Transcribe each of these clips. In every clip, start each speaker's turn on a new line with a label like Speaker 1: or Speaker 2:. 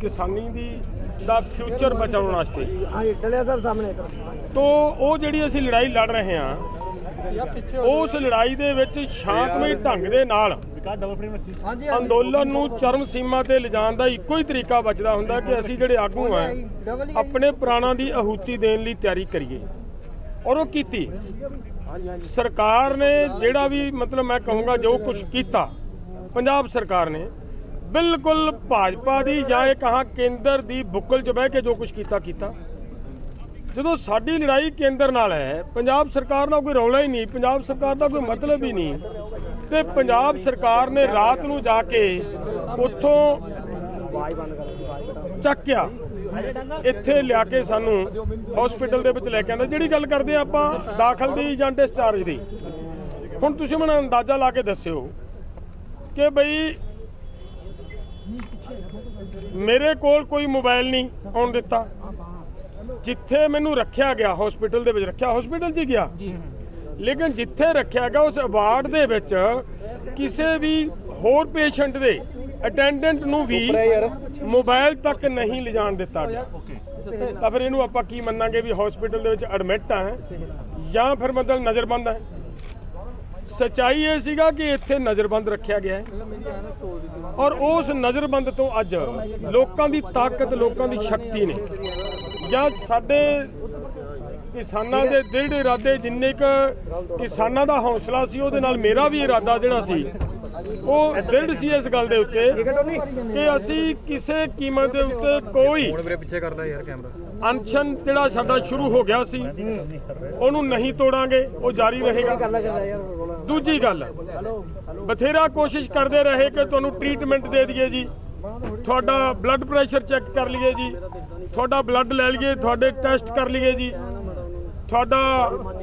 Speaker 1: ਕਿਸਾਨੀ ਦੀ ਦਾ ਫਿਊਚਰ ਬਚਾਉਣ ਵਾਸਤੇ।
Speaker 2: ਹਾਂਜੀ ਡਲਿਆ ਸਾਹਿਬ ਸਾਹਮਣੇ
Speaker 1: ਤੋਂ ਉਹ ਜਿਹੜੀ ਅਸੀਂ ਲੜਾਈ ਲੜ ਰਹੇ ਹਾਂ ਉਸ ਲੜਾਈ ਦੇ ਵਿੱਚ ਸ਼ਾਂਤਮਈ ਢੰਗ ਦੇ ਨਾਲ ਅੰਦੋਲਨ ਨੂੰ ਚਰਮ ਸੀਮਾ ਤੇ ਲਿਜਾਣ ਦਾ ਇੱਕੋ ਹੀ ਤਰੀਕਾ ਬਚਦਾ ਹੁੰਦਾ ਕਿ ਅਸੀਂ ਜਿਹੜੇ ਆਗੂ ਆ ਆਪਣੇ ਪ੍ਰਾਣਾਂ ਦੀ ਆਹੂਤੀ ਦੇਣ ਲਈ ਤਿਆਰੀ ਕਰੀਏ। ਔਰ ਉਹ ਕੀਤੀ। ਸਰਕਾਰ ਨੇ ਜਿਹੜਾ ਵੀ ਮਤਲਬ ਮੈਂ ਕਹੂੰਗਾ ਜੋ ਕੁਝ ਕੀਤਾ ਪੰਜਾਬ ਸਰਕਾਰ ਨੇ ਬਿਲਕੁਲ ਭਾਜਪਾ ਦੀ ਜਾਂ ਇਹ ਕਹਾ ਕੇਂਦਰ ਦੀ ਬੁੱਕਲ 'ਚ ਬਹਿ ਕੇ ਜੋ ਕੁਝ ਕੀਤਾ ਕੀਤਾ। ਜਦੋਂ ਸਾਡੀ ਲੜਾਈ ਕੇਂਦਰ ਨਾਲ ਹੈ, ਪੰਜਾਬ ਸਰਕਾਰ ਨਾਲ ਕੋਈ ਰੌਲਾ ਹੀ ਨਹੀਂ, ਪੰਜਾਬ ਸਰਕਾਰ ਦਾ ਕੋਈ ਮਤਲਬ ਹੀ ਨਹੀਂ। ਤੇ ਪੰਜਾਬ ਸਰਕਾਰ ਨੇ ਰਾਤ ਨੂੰ ਜਾ ਕੇ ਉੱਥੋਂ ਚੱਕਿਆ ਇੱਥੇ ਲਿਆ ਕੇ ਸਾਨੂੰ ਹਸਪੀਟਲ ਦੇ ਵਿੱਚ ਲੈ ਕੇ ਆਂਦਾ ਜਿਹੜੀ ਗੱਲ ਕਰਦੇ ਆ ਆਪਾਂ, ਦਾਖਲ ਦੀ ਜਾਂ ਡਿਸਚਾਰਜ ਦੀ। ਹੁਣ ਤੁਸੀਂ ਮੈਨੂੰ ਅੰਦਾਜ਼ਾ ਲਾ ਕੇ ਦੱਸਿਓ ਕਿ ਬਈ ਮੇਰੇ ਕੋਲ ਕੋਈ ਮੋਬਾਈਲ ਨਹੀਂ ਆਉਣ ਦਿੱਤਾ। ਜਿੱਥੇ ਮੈਨੂੰ ਰੱਖਿਆ ਗਿਆ ਹਸਪੀਟਲ ਦੇ ਵਿੱਚ ਰੱਖਿਆ ਹਸਪੀਟਲ 'ਚ ਹੀ ਗਿਆ। ਲੇਕਿਨ ਜਿੱਥੇ ਰੱਖਿਆ ਗਿਆ ਉਸ ਅਵਾਰਡ ਦੇ ਵਿੱਚ ਕਿਸੇ ਵੀ ਹੋਰ ਪੇਸ਼ੈਂਟ ਦੇ ਅਟੈਂਡੈਂਟ ਨੂੰ ਵੀ ਮੋਬਾਈਲ ਤੱਕ ਨਹੀਂ ਲਿਜਾਣ ਦਿੱਤਾ। ਗਿਆ ਤਾਂ ਫਿਰ ਇਹਨੂੰ ਆਪਾਂ ਕੀ ਮੰਨਾਂਗੇ ਵੀ ਹਸਪੀਟਲ ਦੇ ਵਿੱਚ ਐਡਮਿਟ ਆ ਜਾਂ ਫਿਰ ਮਤਲਬ ਨਜ਼ਰਬੰਦ ਹੈ ਸਚਾਈ ਇਹ ਸੀਗਾ ਕਿ ਇੱਥੇ ਨਜ਼ਰਬੰਦ ਰੱਖਿਆ ਗਿਆ ਹੈ। ਔਰ ਉਸ ਨਜ਼ਰਬੰਦ ਤੋਂ ਅੱਜ ਲੋਕਾਂ ਦੀ ਤਾਕਤ, ਲੋਕਾਂ ਦੀ ਸ਼ਕਤੀ ਨੇ। ਜਾਂ ਸਾਡੇ ਕਿਸਾਨਾਂ ਦੇ ਦਿਲ ਦੇ ਇਰਾਦੇ ਜਿੰਨੇ ਕ ਕਿਸਾਨਾਂ ਦਾ ਹੌਸਲਾ ਸੀ, ਉਹਦੇ ਨਾਲ ਮੇਰਾ ਵੀ ਇਰਾਦਾ ਜਿਹੜਾ ਸੀ ਉਹ ਦ੍ਰਿੜ ਸੀ ਇਸ ਗੱਲ ਦੇ ਉੱਤੇ ਕਿ ਅਸੀਂ ਕਿਸੇ ਕੀਮਤ ਦੇ ਉੱਤੇ ਕੋਈ ਅਨਸ਼ਨ ਜਿਹੜਾ ਸਾਡਾ ਸ਼ੁਰੂ ਹੋ ਗਿਆ ਸੀ ਉਹਨੂੰ ਨਹੀਂ ਤੋੜਾਂਗੇ ਉਹ ਜਾਰੀ ਰਹੇਗਾ। ਦੂਜੀ ਗੱਲ ਬਥੇਰਾ ਕੋਸ਼ਿਸ਼ ਕਰਦੇ ਰਹੇ ਕਿ ਤੁਹਾਨੂੰ ਟ੍ਰੀਟਮੈਂਟ ਦੇ ਦਈਏ ਜੀ। ਤੁਹਾਡਾ ਬਲੱਡ ਪ੍ਰੈਸ਼ਰ ਚੈੱਕ ਕਰ ਲਈਏ ਜੀ। ਤੁਹਾਡਾ ਬਲੱਡ ਲੈ ਲਈਏ ਤੁਹਾਡੇ ਟੈਸਟ ਕਰ ਲਈਏ ਜੀ। ਤੁਹਾਡਾ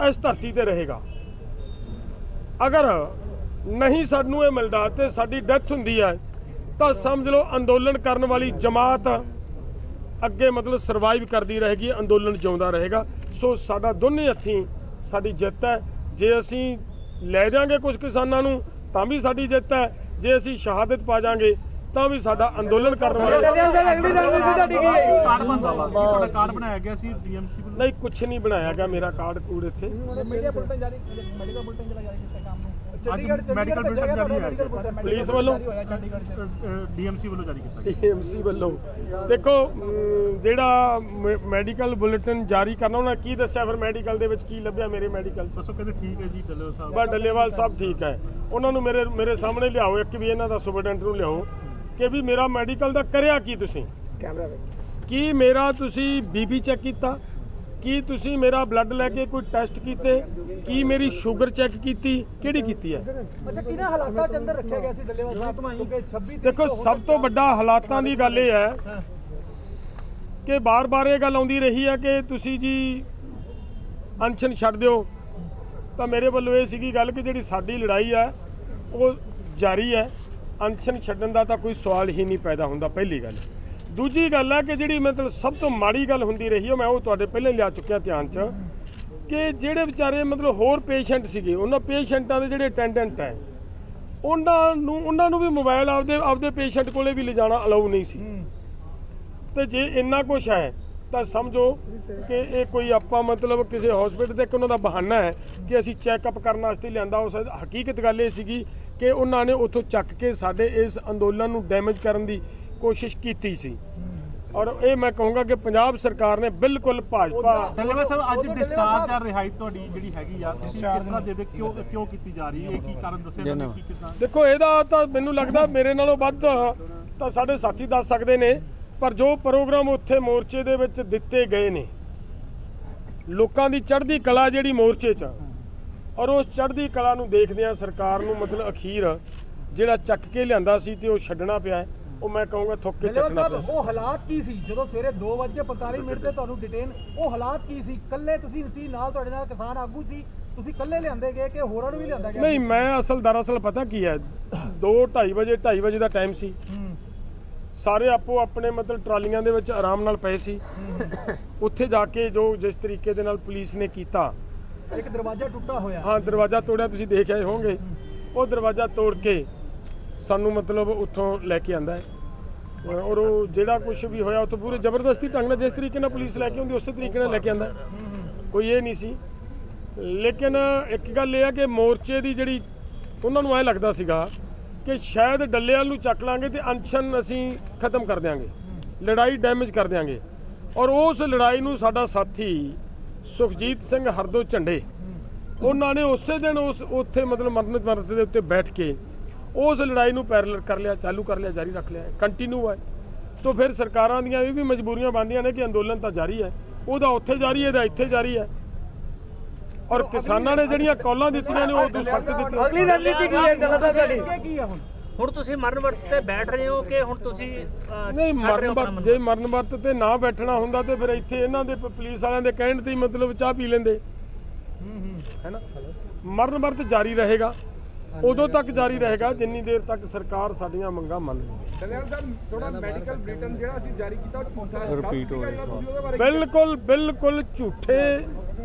Speaker 1: ਇਸ ਧਰਤੀ ਤੇ ਰਹੇਗਾ। ਅਗਰ ਨਹੀਂ ਸਾਨੂੰ ਇਹ ਮਿਲਦਾ ਤੇ ਸਾਡੀ ਡੈਥ ਹੁੰਦੀ ਹੈ, ਤਾਂ ਸਮਝ ਲਓ ਅੰਦੋਲਨ ਕਰਨ ਵਾਲੀ ਜਮਾਤ ਅੱਗੇ ਮਤਲਬ ਸਰਵਾਈਵ ਕਰਦੀ ਰਹੇਗੀ, ਅੰਦੋਲਨ ਜਿਉਂਦਾ ਰਹੇਗਾ। ਸੋ ਸਾਡਾ ਦੋਨੇ ਹੱਥੀਂ ਸਾਡੀ ਜਿੱਤ ਹੈ। ਜੇ ਅਸੀਂ ਲੈ ਜਾਾਂਗੇ ਕੁਝ ਕਿਸਾਨਾਂ ਨੂੰ, ਤਾਂ ਵੀ ਸਾਡੀ ਜਿੱਤ ਹੈ। ਜੇ ਅਸੀਂ ਸ਼ਹਾਦਤ ਪਾ ਜਾਾਂਗੇ ਤਾਂ ਵੀ ਸਾਡਾ ਅੰਦੋਲਨ ਕਰਨ ਵਾਲੇ
Speaker 2: ਡਲਿਆ ਸਾਹਿਬ ਅਗਲੀ ਰਣਨੀਤੀ ਤੁਹਾਡੀ ਕੀ ਹੈ?
Speaker 3: ਕਾਰਡ ਬਣਦਾ ਵਾ। ਕੀ ਤੁਹਾਡਾ ਕਾਰਡ ਬਣਾਇਆ ਗਿਆ ਸੀ ਡੀਐਮਸੀ ਵੱਲੋਂ।
Speaker 1: ਨਹੀਂ ਕੁਝ ਨਹੀਂ ਬਣਾਇਆ ਗਿਆ ਮੇਰਾ ਕਾਰਡ ਕੂੜ ਇੱਥੇ।
Speaker 2: ਮੀਡੀਆ ਬੁਲਟਨ ਜਾਰੀ ਮੈਡੀਕਲ ਬੁਲਟਨ ਚਲਾ ਜਾਰੀ ਕੀਤਾ ਕੰਮ ਨੂੰ।
Speaker 3: ਅੱਜ ਮੈਡੀਕਲ ਬਿਲਟਨ ਜਾਰੀ ਹੋਇਆ
Speaker 1: ਪੁਲਿਸ ਵੱਲੋਂ?
Speaker 3: ਡੀਐਮਸੀ ਵੱਲੋਂ ਜਾਰੀ ਕੀਤਾ ਗਿਆ।
Speaker 1: ਏਐਮਸੀ ਵੱਲੋਂ। ਦੇਖੋ ਜਿਹੜਾ ਮੈਡੀਕਲ ਬੁਲੇਟਿਨ ਜਾਰੀ ਕਰਨਾ ਉਹਨਾਂ ਕੀ ਦੱਸਿਆ? ਫਿਰ ਮੈਡੀਕਲ ਦੇ ਵਿੱਚ ਕੀ ਲੱਭਿਆ ਮੇਰੇ ਮੈਡੀਕਲ
Speaker 3: ਦੱਸੋ ਕਹਿੰਦੇ ਠੀਕ ਹੈ ਜੀ ਡੱਲੋ ਸਾਹਿਬ।
Speaker 1: ਬਾ ਡੱਲੇਵਾਲ ਸਾਹਿਬ ਠੀਕ ਹੈ। ਉਹਨਾਂ ਨੂੰ ਮੇਰੇ ਮੇਰੇ ਸਾਹਮਣੇ ਲਿਆਓ ਇੱਕ ਵੀ ਇਹਨਾਂ ਦਾ ਸੁਪਰਡੈਂਟ ਨੂੰ ਲਿਆਓ। ਕਿ ਵੀ ਮੇਰਾ ਮੈਡੀਕਲ ਦਾ ਕਰਿਆ ਕੀ ਤੁਸੀਂ?
Speaker 2: ਕੈਮਰਾ
Speaker 1: ਕੀ ਮੇਰਾ ਤੁਸੀਂ ਬੀਪੀ ਚੈੱਕ ਕੀਤਾ? ਕੀ ਤੁਸੀਂ ਮੇਰਾ ਬਲੱਡ ਲੈ ਕੇ ਕੋਈ ਟੈਸਟ ਕੀਤੇ? ਕੀ ਮੇਰੀ ਸ਼ੂਗਰ ਚੈੱਕ ਕੀਤੀ? ਕਿਹੜੀ ਕੀਤੀ ਹੈ?
Speaker 2: ਅੱਛਾ ਕਿਹਨਾਂ ਹਾਲਾਤਾਂ ਚ ਅੰਦਰ ਰੱਖਿਆ ਗਿਆ ਸੀ ਡੱਲੇਵਾਲ ਸਾਹਿਬ? ਕਿਉਂਕਿ 26
Speaker 1: ਦੇਖੋ ਸਭ ਤੋਂ ਵੱਡਾ ਹਾਲਾਤਾਂ ਦੀ ਗੱਲ ਇਹ ਹੈ ਕਿ ਬਾਰ-ਬਾਰ ਇਹ ਗੱਲ ਆਉਂਦੀ ਰਹੀ ਹੈ ਕਿ ਤੁਸੀਂ ਜੀ ਅਨਸ਼ਨ ਛੱਡ ਦਿਓ। ਤਾਂ ਮੇਰੇ ਵੱਲੋਂ ਇਹ ਸੀਗੀ ਗੱਲ ਕਿ ਜਿਹੜੀ ਸਾਡੀ ਲੜਾਈ ਹੈ ਉਹ ਜਾਰੀ ਹੈ। ਅਨਸ਼ਨ ਛੱਡਣ ਦਾ ਤਾਂ ਕੋਈ ਸਵਾਲ ਹੀ ਨਹੀਂ ਪੈਦਾ ਹੁੰਦਾ, ਪਹਿਲੀ ਗੱਲ। ਦੂਜੀ ਗੱਲ ਹੈ ਕਿ ਜਿਹੜੀ ਮਤਲਬ ਸਭ ਤੋਂ ਮਾੜੀ ਗੱਲ ਹੁੰਦੀ ਰਹੀ ਹੈ ਮੈਂ ਉਹ ਤੁਹਾਡੇ ਪਹਿਲੇ ਲਿਆ ਚੁੱਕਿਆ ਧਿਆਨ 'ਚ, ਕਿ ਜਿਹੜੇ ਵਿਚਾਰੇ ਮਤਲਬ ਹੋਰ ਪੇਸ਼ੈਂਟ ਸੀਗੇ, ਉਹਨਾਂ ਪੇਸ਼ੈਂਟਾਂ ਦੇ ਜਿਹੜੇ ਅਟੈਂਡੈਂਟ ਹੈ, ਉਹਨਾਂ ਨੂੰ ਉਹਨਾਂ ਨੂੰ ਵੀ ਮੋਬਾਈਲ ਆਪਦੇ ਆਪਦੇ ਪੇਸ਼ੈਂਟ ਕੋਲੇ ਵੀ ਲਿਜਾਣਾ ਅਲਾਉ ਨਹੀਂ ਸੀ। ਤੇ ਜੇ ਇੰਨਾ ਕੁਝ ਹੈ, ਤਾਂ ਸਮਝੋ ਕਿ ਇਹ ਕੋਈ ਆਪਾਂ ਮਤਲਬ ਕਿਸੇ ਹਸਪੀਟਲ ਦੇ ਇੱਕ ਉਹਨਾਂ ਦਾ ਬਹਾਨਾ ਹੈ ਕਿ ਅਸੀਂ ਚੈੱਕਅਪ ਕਰਨ ਵਾਸਤੇ ਲਿਆਂਦਾ ਹੋ ਸਕਦਾ ਹਕੀਕਤ ਗੱਲ ਇਹ ਸੀਗੀ ਕਿ ਉਹਨਾਂ ਨੇ ਉੱਥੋਂ ਚੱਕ ਕੇ ਸਾਡੇ ਇਸ ਅੰਦੋਲਨ ਨੂੰ ਡੈਮੇਜ ਕਰਨ ਦੀ ਕੋਸ਼ਿਸ਼ ਕੀਤੀ ਸੀ। ਔਰ ਇਹ ਮੈਂ ਕਹੂੰਗਾ ਕਿ ਪੰਜਾਬ ਸਰਕਾਰ ਨੇ ਬਿਲਕੁਲ ਭਾਜਪਾ
Speaker 3: ਡੱਲੇਵਾਲ ਸਾਹਿਬ ਅੱਜ ਡਿਸਚਾਰਜ ਆ ਰਿਹਾਈ ਤੁਹਾਡੀ ਜਿਹੜੀ ਹੈਗੀ ਆ ਤੁਸੀਂ ਕਿਸ ਤਰ੍ਹਾਂ ਦੇ ਦੇ ਕਿਉਂ ਕਿਉਂ ਕੀਤੀ ਜਾ ਰਹੀ ਹੈ? ਕੀ ਕਾਰਨ ਦੱਸਿਆ ਕੀ ਕਿਦਾਂ?
Speaker 1: ਦੇਖੋ ਇਹਦਾ ਤਾਂ ਮੈਨੂੰ ਲੱਗਦਾ ਮੇਰੇ ਨਾਲੋਂ ਵੱਧ ਤਾਂ ਸਾਡੇ ਸਾਥੀ ਦੱਸ ਸਕਦੇ ਨੇ ਪਰ ਜੋ ਪ੍ਰੋਗਰਾਮ ਉੱਥੇ ਮੋਰਚੇ ਦੇ ਵਿੱਚ ਦਿੱਤੇ ਗਏ ਨੇ ਲੋਕਾਂ ਦੀ ਚੜ੍ਹਦੀ ਕਲਾ ਜਿਹੜੀ ਮੋਰਚੇ 'ਚ ਔਰ ਉਸ ਚੜ੍ਹਦੀ ਕਲਾ ਨੂੰ ਦੇਖਦਿਆਂ ਸਰਕਾਰ ਨੂੰ ਮਤਲਬ ਅਖੀਰ ਜਿਹੜਾ ਚੱਕ ਕੇ ਲਿਆਂਦਾ ਸੀ ਤੇ ਉਹ ਛੱਡਣਾ ਪਿਆ ਹੈ, ਉਹ ਮੈਂ ਕਹੂੰਗਾ ਥੁੱਕ ਕੇ ਚੱਕਣਾ ਪਿਆ
Speaker 2: ਉਹ ਹਾਲਾਤ ਕੀ ਸੀ? ਜਦੋਂ ਸਵੇਰੇ 2:45 ਮਿੰਟ ਤੇ ਤੁਹਾਨੂੰ ਡਿਟੇਨ ਉਹ ਹਾਲਾਤ ਕੀ ਸੀ? ਕੱਲੇ ਤੁਸੀਂ ਸੀ ਨਾਲ ਤੁਹਾਡੇ ਨਾਲ ਕਿਸਾਨ ਆਗੂ ਸੀ ਤੁਸੀਂ ਕੱਲੇ ਲਿਆਂਦੇ ਗਏ ਕਿ ਹੋਰਾਂ ਨੂੰ ਵੀ ਲਿਆਂਦਾ ਗਿਆ?
Speaker 1: ਨਹੀਂ ਮੈਂ ਅਸਲ ਦਰਅਸਲ ਪਤਾ ਕੀ ਹੈ 2 2:30 ਵਜੇ 2:30 ਵਜੇ ਦਾ ਟਾਈਮ ਸੀ। ਸਾਰੇ ਆਪੋ ਆਪਣੇ ਮਤਲਬ ਟਰਾਲੀਆਂ ਦੇ ਵਿੱਚ ਆਰਾਮ ਨਾਲ ਪਏ ਸੀ। ਉੱਥੇ ਜਾ ਕੇ ਜੋ ਜਿਸ ਤਰੀਕੇ ਦੇ ਨਾਲ ਪੁਲਿਸ ਨੇ ਕੀਤਾ
Speaker 2: ਇੱਕ ਦਰਵਾਜ਼ਾ ਟੁੱਟਾ ਹੋਇਆ।
Speaker 1: ਹਾਂ, ਦਰਵਾਜ਼ਾ ਤੋੜਿਆ, ਤੁਸੀਂ ਦੇਖ ਆਏ ਹੋਵੋਗੇ। ਉਹ ਦਰਵਾਜ਼ਾ ਤੋੜ ਕੇ ਸਾਨੂੰ ਮਤਲਬ ਉੱਥੋਂ ਲੈ ਕੇ ਆਂਦਾ ਹੈ। ਔਰ ਉਹ ਜਿਹੜਾ ਕੁਝ ਵੀ ਹੋਇਆ ਉੱਥੋਂ ਪੂਰੇ ਜ਼ਬਰਦਸਤੀ ਢੰਗ ਨਾਲ ਜਿਸ ਤਰੀਕੇ ਨਾਲ ਪੁਲਿਸ ਲੈ ਕੇ ਆਉਂਦੀ, ਉਸੇ ਤਰੀਕੇ ਨਾਲ ਲੈ ਕੇ ਆਂਦਾ। ਕੋਈ ਇਹ ਨਹੀਂ ਸੀ। ਲੇਕਿਨ ਇੱਕ ਗੱਲ ਇਹ ਆ ਕਿ ਮੋਰਚੇ ਦੀ ਜਿਹੜੀ ਉਹਨਾਂ ਨੂੰ ਐ ਲੱਗਦਾ ਸੀਗਾ ਕਿ ਸ਼ਾਇਦ ਡੱਲੇਵਾਲ ਨੂੰ ਚੱਕ ਲਾਂਗੇ ਤੇ ਅਨਸ਼ਨ ਅਸੀਂ ਖਤਮ ਕਰ ਦਿਆਂਗੇ। ਲੜਾਈ ਡੈਮੇਜ ਕਰ ਦਿਆਂਗੇ। ਔਰ ਉਸ ਲੜਾਈ ਨੂੰ ਸਾਡਾ ਸਾਥੀ ਸੁਖਜੀਤ ਸਿੰਘ ਹਰਦੋ ਝੰਡੇ। ਉਹਨਾਂ ਨੇ ਉਸੇ ਦਿਨ ਉਸ ਉੱਥੇ ਮਤਲਬ ਮਰਨ ਮਰਦ ਦੇ ਉੱਤੇ ਬੈਠ ਕੇ ਉਸ ਲੜਾਈ ਨੂੰ ਪੈਰਲਲ ਕਰ ਲਿਆ ਚਾਲੂ ਕਰ ਲਿਆ ਜਾਰੀ ਰੱਖ ਲਿਆ ਕੰਟੀਨਿਊ ਹੈ ਤੋਂ ਫਿਰ ਸਰਕਾਰਾਂ ਦੀਆਂ ਇਹ ਵੀ ਮਜਬੂਰੀਆਂ ਬਣਦੀਆਂ ਨੇ ਕਿ ਅੰਦੋਲਨ ਤਾਂ ਜਾਰੀ ਹੈ। ਉਹਦਾ ਉੱਥੇ ਜਾਰੀ ਹੈ ਇਹਦਾ ਇੱਥੇ ਜਾਰੀ ਹੈ। ਔਰ ਕਿਸਾਨਾਂ ਨੇ ਜਿਹੜੀਆਂ ਕੌਲਾਂ ਦਿੱਤੀਆਂ ਨੇ ਉਹ ਤੋਂ ਸਖਤ ਦਿੱਤੀਆਂ
Speaker 2: ਅਗਲੀ ਰਣਨੀਤੀ ਕੀ ਹੈ? ਗੱਲ ਦਾ ਤੁਹਾਡੀ। ਕੀ ਹੈ ਹੁਣ?
Speaker 4: ਹੁਣ ਤੁਸੀਂ ਮਰਨ ਵਰਤ ਤੇ ਬੈਠ ਰਹੇ ਹੋ ਕਿ ਹੁਣ ਤੁਸੀਂ ਅਹ,
Speaker 1: ਨਹੀਂ
Speaker 4: ਛੱਡ ਰਹੇ
Speaker 1: ਮਰਨ
Speaker 4: ਹੋ ਆਪਣਾ
Speaker 1: ਵਰਤ
Speaker 4: ਮਨ?
Speaker 1: ਜੇ ਮਰਨ ਵਰਤ ਤੇ ਨਾ ਬੈਠਣਾ ਹੁੰਦਾ ਤੇ ਫਿਰ ਇੱਥੇ ਇਹਨਾਂ ਦੇ ਪ- ਪੁਲਿਸ ਵਾਲਿਆਂ ਦੇ ਕਹਿਣ ਤੇ ਹੀ ਮਤਲਬ ਚਾਹ ਪੀ ਲੈਂਦੇ। ਹੈਨਾ? ਮਰਨ ਵਰਤ ਜਾਰੀ ਰਹੇਗਾ। ਉਦੋਂ ਤੱਕ ਜਾਰੀ ਰਹੇਗਾ ਜਿੰਨੀ ਦੇਰ ਤੱਕ ਸਰਕਾਰ ਸਾਡੀਆਂ ਮੰਗਾਂ ਮੰਨ ਲਵੇ।
Speaker 5: ਡਲਿਆਲ ਸਾਹਿਬ ਥੋੜਾ ਮੈਡੀਕਲ ਬੁਲੇਟਿਨ ਜਿਹੜਾ ਅਸੀਂ ਜਾਰੀ ਕੀਤਾ ਉਹ ਝੂਠਾ ਹੈ। ਰਿਪੀਟ ਹੋ ਰਿਹਾ ਤੁਸੀਂ ਉਹਦੇ ਬਾਰੇ
Speaker 1: ਬਿਲਕੁਲ ਬਿਲਕੁਲ ਝੂਠੇ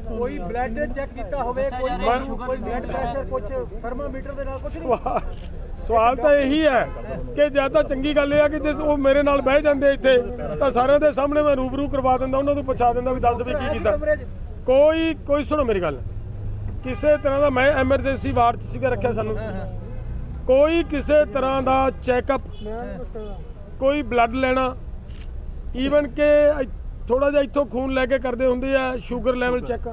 Speaker 2: ਕੋਈ ਬਲੱਡ ਚੈੱਕ ਕੀਤਾ ਹੋਵੇ ਕੋਈ ਕੋਈ ਬਲੱਡ ਪ੍ਰੈਸ਼ਰ ਕੁਝ ਥਰਮਾਮੀਟਰ ਦੇ ਨਾਲ ਕੁਝ
Speaker 1: ਸਵਾਲ ਤਾਂ ਇਹੀ ਹੈ ਕਿ ਜਾਂ ਤਾਂ ਚੰਗੀ ਗੱਲ ਇਹ ਆ ਕਿ ਜੇ ਉਹ ਮੇਰੇ ਨਾਲ ਬਹਿ ਜਾਂਦੇ ਇੱਥੇ ਤਾਂ ਸਾਰਿਆਂ ਦੇ ਸਾਹਮਣੇ ਮੈਂ ਰੂਬਰੂ ਕਰਵਾ ਦਿੰਦਾ ਉਹਨਾਂ ਨੂੰ ਪੁੱਛਾ ਦਿੰਦਾ ਵੀ ਦੱਸ ਵੀ ਕੀ ਕੀਤਾ। ਕੋਈ ਕੋਈ ਸੁਣੋ ਮੇਰੀ ਗੱਲ। ਕਿਸੇ ਤਰ੍ਹਾਂ ਦਾ ਮੈਂ ਐਮਰਜੈਂਸੀ ਵਾਰਡ 'ਚ ਸੀਗਾ ਰੱਖਿਆ ਸਾਨੂੰ। ਕੋਈ ਕਿਸੇ ਤਰ੍ਹਾਂ ਦਾ ਚੈੱਕਅਪ ਕੋਈ ਬਲੱਡ ਲੈਣਾ। ਈਵਨ ਕਿ ਥੋੜਾ ਜਿਹਾ ਇੱਥੋਂ ਖੂਨ ਲੈ ਕੇ ਕਰਦੇ ਹੁੰਦੇ ਆ ਸ਼ੂਗਰ ਲੈਵਲ ਚੈੱਕ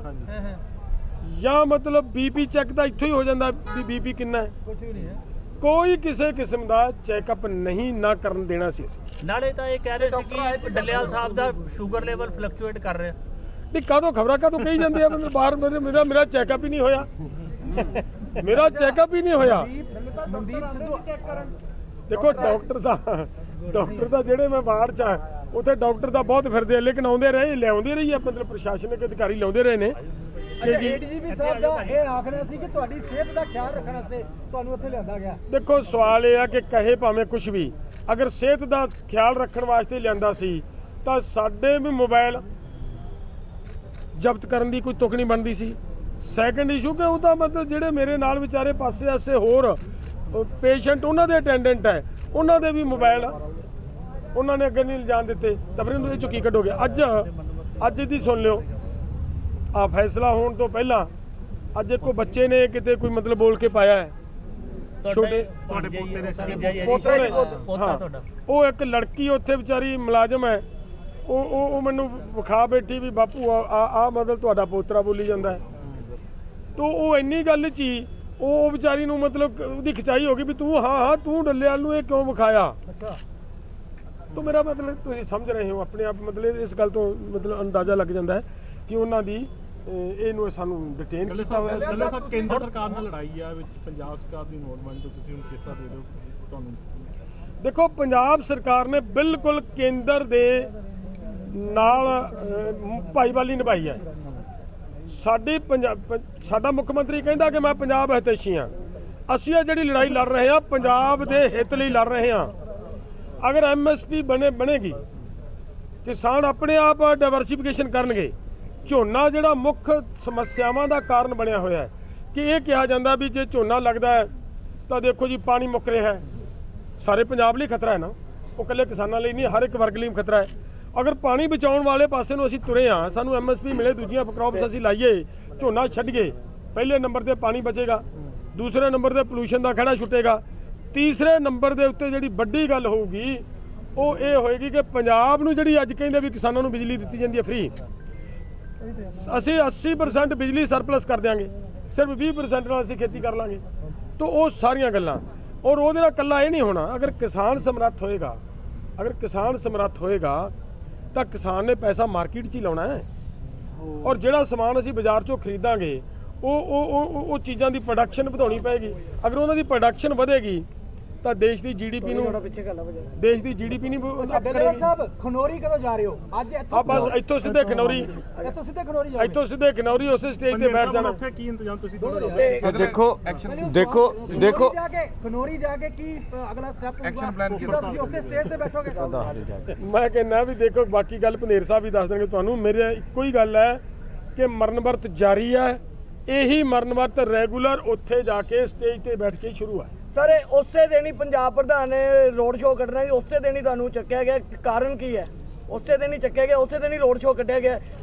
Speaker 1: ਜਾਂ ਮਤਲਬ ਬੀਪੀ ਚੈੱਕ ਤਾਂ ਇੱਥੋਂ ਹੀ ਹੋ ਜਾਂਦਾ ਵੀ ਬੀਪੀ ਕਿੰਨਾ ਹੈ।
Speaker 2: ਕੁਝ ਵੀ ਨਹੀਂ ਹੈ।
Speaker 1: ਕੋਈ ਕਿਸੇ ਕਿਸਮ ਦਾ ਚੈੱਕਅਪ ਨਹੀਂ ਨਾ ਕਰਨ ਦੇਣਾ ਸੀ ਅਸੀਂ।
Speaker 4: ਨਾਲੇ ਤਾਂ ਇਹ ਕਹਿ ਰਹੇ ਸੀ ਕਿ ਡੱਲੇਵਾਲ ਸਾਹਿਬ ਦਾ ਸ਼ੂਗਰ ਲੈਵਲ ਫਲਕਚੁਏਟ ਕਰ ਰਿਹਾ।
Speaker 1: ਨਹੀਂ ਕਾਹਦੋਂ ਖਬਰਾਂ ਕਾਹਦੋਂ ਕਹੀ ਜਾਂਦੇ ਆ ਮਤਲਬ ਬਾਹਰ ਮੇਰੇ- ਮੇਰਾ ਮੇਰਾ ਚੈੱਕਅਪ ਹੀ ਨਹੀਂ ਹੋਇਆ। ਮੇਰਾ ਚੈੱਕਅਪ ਹੀ ਨਹੀਂ ਹੋਇਆ।
Speaker 2: ਮਨਦੀਪ ਸਿੱਧੂ
Speaker 1: ਦੇਖੋ ਡਾਕਟਰ ਦਾ ਡਾਕਟਰ ਦਾ ਜਿਹੜੇ ਮੈਂ ਬਾਹਰ ਚ ਆ ਉੱਥੇ ਡਾਕਟਰ ਦਾ ਬਹੁਤ ਫਿਰਦੇ ਆ ਲੇਕਿਨ ਆਉਂਦੇ ਰਹੇ ਲਿਆਉਂਦੇ ਰਹੀ ਆ ਮਤਲਬ ਪ੍ਰਸ਼ਾਸਨਿਕ ਅਧਿਕਾਰੀ ਲਿਆਉਂਦੇ ਰਹੇ ਨੇ। ਕਿ
Speaker 2: ਅੱਛਾ
Speaker 1: ਜੀ।
Speaker 2: ਏਡੀਜੀਪੀ ਸਾਹਿਬ ਦਾ ਇਹ ਆਖਣਾ ਸੀ ਕਿ ਤੁਹਾਡੀ ਸਿਹਤ ਦਾ ਖਿਆਲ ਰੱਖਣ ਵਾਸਤੇ ਤੁਹਾਨੂੰ ਇੱਥੇ ਲਿਆਂਦਾ ਗਿਆ।
Speaker 1: ਦੇਖੋ ਸਵਾਲ ਇਹ ਆ ਕਿ ਕਹੇ ਭਾਵੇਂ ਕੁਝ ਵੀ। ਅਗਰ ਸਿਹਤ ਦਾ ਖਿਆਲ ਰੱਖਣ ਵਾਸਤੇ ਲਿਆਂਦਾ ਸੀ ਤਾਂ ਸਾਡੇ ਵੀ ਮੋਬਾਈਲ ਜ਼ਬਤ ਕਰਨ ਦੀ ਕੋਈ ਤੁਕ ਨਹੀਂ ਬਣਦੀ ਸੀ। ਸੈਕੰਡ ਇਸ਼ੂ ਕਿ ਉਹ ਤਾਂ ਮਤਲਬ ਜਿਹੜੇ ਮੇਰੇ ਨਾਲ ਵਿਚਾਰੇ ਪਾਸੇ ਆਸੇ ਹੋਰ ਪੇਸ਼ੈਂਟ ਉਹਨਾਂ ਦੇ ਅਟੈਂਡੈਂਟ ਹੈ ਉਹਨਾਂ ਦੇ ਵੀ ਮੋਬਾਈਲ ਉਹਨਾਂ ਨੇ ਅੱਗੇ ਨਹੀਂ ਲਿਜਾਣ ਦਿੱਤੇ। ਤਾਂ ਫਿਰ ਇਹਨੂੰ ਇਹ ਚੁੱਕੀ ਕੱਢੋਗੇ। ਅੱਜ ਅੱਜ ਦੀ ਸੁਣ ਲਿਓ। ਆ ਫੈਸਲਾ ਹੋਣ ਤੋਂ ਪਹਿਲਾਂ ਅੱਜ ਕੋਈ ਬੱਚੇ ਨੇ ਕਿਤੇ ਕੋਈ ਮਤਲਬ ਬੋਲ ਕੇ ਪਾਇਆ ਹੈ। ਛੋਟੇ
Speaker 4: ਤੁਹਾਡੇ ਪੋਤੇ ਦੇ
Speaker 1: ਪੋਤਾ ਹੀ
Speaker 4: ਪੋਤਾ। ਤੁਹਾਡਾ।
Speaker 1: ਉਹ ਇੱਕ ਲੜਕੀ ਉੱਥੇ ਵਿਚਾਰੀ ਮੁਲਾਜ਼ਮ ਹੈ। ਉਹ ਉਹ ਉਹ ਮੈਨੂੰ ਵਿਖਾ ਬੈਠੀ ਵੀ ਬਾਪੂ ਆ ਆ ਮਤਲਬ ਤੁਹਾਡਾ ਪੋਤਰਾ ਬੋਲੀ ਜਾਂਦਾ ਹੈ। ਤੋ ਉਹ ਇੰਨੀ ਗੱਲ ਚ ਹੀ ਉਹ ਵਿਚਾਰੀ ਨੂੰ ਮਤਲਬ ਉਹਦੀ ਖਿਚਾਈ ਹੋ ਗਈ ਵੀ ਤੂੰ ਹਾਂ ਹਾਂ ਤੂੰ ਡੱਲੇਵਾਲ ਨੂੰ ਇਹ ਕਿਉਂ ਵਿਖਾਇਆ?
Speaker 2: ਅੱਛਾ।
Speaker 1: ਤੋ ਮੇਰਾ ਮਤਲਬ ਤੁਸੀਂ ਸਮਝ ਰਹੇ ਹੋ ਆਪਣੇ ਆਪ ਮਤਲਬ ਇਸ ਗੱਲ ਤੋਂ ਮਤਲਬ ਅੰਦਾਜ਼ਾ ਲੱਗ ਜਾਂਦਾ ਹੈ ਕਿ ਉਹਨਾਂ ਦੀ ਇਹਨੂੰ ਸਾਨੂੰ ਡਿਟੇਨ ਕੀਤਾ ਹੋਇਆ ਸੀ।
Speaker 3: ਸਾਹਿਬ ਕੇਂਦਰ ਸਰਕਾਰ ਨਾਲ ਲੜਾਈ ਆ ਵਿੱਚ ਪੰਜਾਬ ਸਰਕਾਰ ਦੀ ਇਨਵੋਲਵਮੈਂਟ ਤੋਂ ਤੁਸੀਂ ਹੁਣ ਕਿਸ ਦੇ ਦਿਓ ਤੁਹਾਨੂੰ।
Speaker 1: ਦੇਖੋ ਪੰਜਾਬ ਸਰਕਾਰ ਨੇ ਬਿਲਕੁਲ ਕੇਂਦਰ ਦੇ ਨਾਲ ਭਾਈਵਾਲੀ ਨਿਭਾਈ ਹੈ। ਸਾਡੀ ਸਾਡਾ ਮੁੱਖ ਮੰਤਰੀ ਕਹਿੰਦਾ ਕਿ ਮੈਂ ਪੰਜਾਬ ਹਿਤੈਸ਼ੀ ਹਾਂ। ਅਸੀਂ ਇਹ ਜਿਹੜੀ ਲੜਾਈ ਲੜ ਰਹੇ ਹਾਂ ਪੰਜਾਬ ਦੇ ਹਿੱਤ ਲਈ ਲੜ ਰਹੇ ਹਾਂ। ਅਗਰ ਐਮਐਸਪੀ ਬਣੇ ਬਣੇਗੀ, ਕਿਸਾਨ ਆਪਣੇ ਆਪ ਡਾਈਵਰਸਿਫਿਕੇਸ਼ਨ ਕਰਨਗੇ। ਝੋਨਾ ਜਿਹੜਾ ਮੁੱਖ ਸਮੱਸਿਆਵਾਂ ਦਾ ਕਾਰਨ ਬਣਿਆ ਹੋਇਆ ਹੈ। ਕਿ ਇਹ ਕਿਹਾ ਜਾਂਦਾ ਵੀ ਜੇ ਝੋਨਾ ਲੱਗਦਾ ਹੈ, ਤਾਂ ਦੇਖੋ ਜੀ, ਪਾਣੀ ਮੁੱਕ ਰਿਹਾ ਹੈ। ਸਾਰੇ ਪੰਜਾਬ ਲਈ ਖਤਰਾ ਹੈ ਨਾ। ਉਹ ਇਕੱਲੇ ਕਿਸਾਨਾਂ ਲਈ ਨਹੀਂ, ਹਰ ਇੱਕ ਵਰਗ ਲਈ ਖਤਰਾ ਹੈ। ਅਗਰ ਪਾਣੀ ਬਚਾਉਣ ਵਾਲੇ ਪਾਸੇ ਨੂੰ ਅਸੀਂ ਤੁਰੇ ਹਾਂ, ਸਾਨੂੰ ਐਮਐਸਪੀ ਮਿਲੇ, ਦੂਜੀਆਂ ਕ੍ਰੌਪਸ ਅਸੀਂ ਲਾਈਏ, ਝੋਨਾ ਛੱਡੀਏ, ਪਹਿਲੇ ਨੰਬਰ ਤੇ ਪਾਣੀ ਬਚੇਗਾ। ਦੂਸਰੇ ਨੰਬਰ ਤੇ ਪੋਲੂਸ਼ਨ ਦਾ ਖੜਾ ਛੁੱਟੇਗਾ। ਤੀਸਰੇ ਨੰਬਰ ਦੇ ਉੱਤੇ ਜਿਹੜੀ ਵੱਡੀ ਗੱਲ ਹੋਊਗੀ, ਉਹ ਇਹ ਹੋਏਗੀ ਕਿ ਪੰਜਾਬ ਨੂੰ ਜਿਹੜੀ ਅੱਜ ਕਹਿੰਦੇ ਵੀ ਕਿਸਾਨਾਂ ਨੂੰ ਬਿਜਲੀ ਦਿੱਤੀ ਜਾਂਦੀ ਹੈ ਫ੍ਰੀ ਅਸੀਂ 80% ਬਿਜਲੀ ਸਰਪਲਸ ਕਰ ਦਿਆਂਗੇ। ਸਿਰਫ 20% ਨਾਲ ਅਸੀਂ ਖੇਤੀ ਕਰ ਲਾਂਗੇ। ਤਾਂ ਉਹ ਸਾਰੀਆਂ ਗੱਲਾਂ। ਔਰ ਉਹਦੇ ਨਾਲ ਕੱਲਾ ਇਹ ਨਹੀਂ ਹੋਣਾ, ਅਗਰ ਕਿਸਾਨ ਸਮਰੱਥ ਹੋਏਗਾ, ਅਗਰ ਕਿਸਾਨ ਸਮਰੱਥ ਹੋਏਗਾ, ਤਾਂ ਕਿਸਾਨ ਨੇ ਪੈਸਾ ਮਾਰਕੀਟ 'ਚ ਹੀ ਲਾਉਣਾ ਹੈ। ਔਰ ਜਿਹੜਾ ਸਮਾਨ ਅਸੀਂ ਬਾਜ਼ਾਰ 'ਚੋਂ ਖਰੀਦਾਂਗੇ, ਉਹ ਉਹ, ਉਹ- ਉਹ ਉਹ ਚੀਜ਼ਾਂ ਦੀ ਪ੍ਰੋਡਕਸ਼ਨ ਵਧਾਉਣੀ ਪਏਗੀ। ਅਗਰ ਉਹਨਾਂ ਦੀ ਪ੍ਰੋਡਕਸ਼ਨ ਵਧੇਗੀ ਤਾਂ ਦੇਸ਼ ਦੀ ਜੀਡੀਪੀ ਨੂੰ ਦੇਸ਼ ਦੀ ਜੀਡੀਪੀ ਨਹੀਂ ਕਰੇਗੀ।
Speaker 2: ਸਾਹਿਬ ਖਨੋਰੀ ਕਦੋਂ ਜਾ ਰਹੇ ਹੋ? ਅੱਜ
Speaker 1: ਆ
Speaker 2: ਇੱਥੋਂ
Speaker 1: ਬਸ ਇੱਥੋਂ ਸਿੱਧੇ ਖਨੌਰੀ।
Speaker 2: ਇੱਥੋਂ ਸਿੱਧੇ ਖਨੋਰੀ ਜਾ
Speaker 1: ਇੱਥੋਂ ਸਿੱਧੇ ਖਨੌਰੀ ਉਸੇ ਸਟੇਜ ਤੇ ਬੈਠ ਜਾਣਾ।
Speaker 3: ਉੱਥੇ ਕੀ ਇੰਤਜ਼ਾਮ ਤੁਸੀਂ
Speaker 6: ਦੇਖੋ ਦੇਖੋ ਦੇਖੋ।
Speaker 2: ਜਾ ਕੇ ਖਨੋਰੀ ਜਾ ਕੇ ਕੀ ਅਗਲਾ ਸਟੈਪ ਹੋਊਗਾ? ਤੁਸੀਂ ਉਸੇ ਸਟੇਜ ਤੇ ਬੈਠੋਗੇ।
Speaker 1: ਮੈਂ ਕਹਿੰਦਾ ਵੀ ਦੇਖੋ ਬਾਕੀ ਗੱਲ ਪਨੇਰ ਸਾਹਿਬ ਵੀ ਦੱਸ ਦੇਣਗੇ ਤੁਹਾਨੂੰ। ਮੇਰੇ ਇੱਕੋ ਹੀ ਗੱਲ ਹੈ ਕਿ ਮਰਨ ਵਰਤ ਜਾਰੀ ਹੈ। ਇਹੀ ਮਰਨ ਵਰਤ ਰੈਗੂਲਰ ਉੱਥੇ ਜਾ ਕੇ ਸਟੇਜ ਤੇ ਬੈਠ ਕੇ ਸ਼ੁਰੂ ਹੈ।
Speaker 7: ਸਰ ਉਸੇ ਦਿਨ ਹੀ ਪੰਜਾਬ ਪ੍ਰਧਾਨ ਨੇ ਰੋਡ ਸ਼ੋਅ ਕੱਢਣਾ ਸੀ ਉਸੇ ਦਿਨ ਹੀ ਤੁਹਾਨੂੰ ਚੱਕਿਆ ਗਿਆ। ਕਾਰਨ ਕੀ ਹੈ? ਉਸੇ ਦਿਨ ਹੀ ਚੱਕਿਆ ਗਿਆ, ਉਸੇ ਦਿਨ ਹੀ ਰੋਡ ਸ਼ੋਅ ਕੱਢਿਆ ਗਿਆ।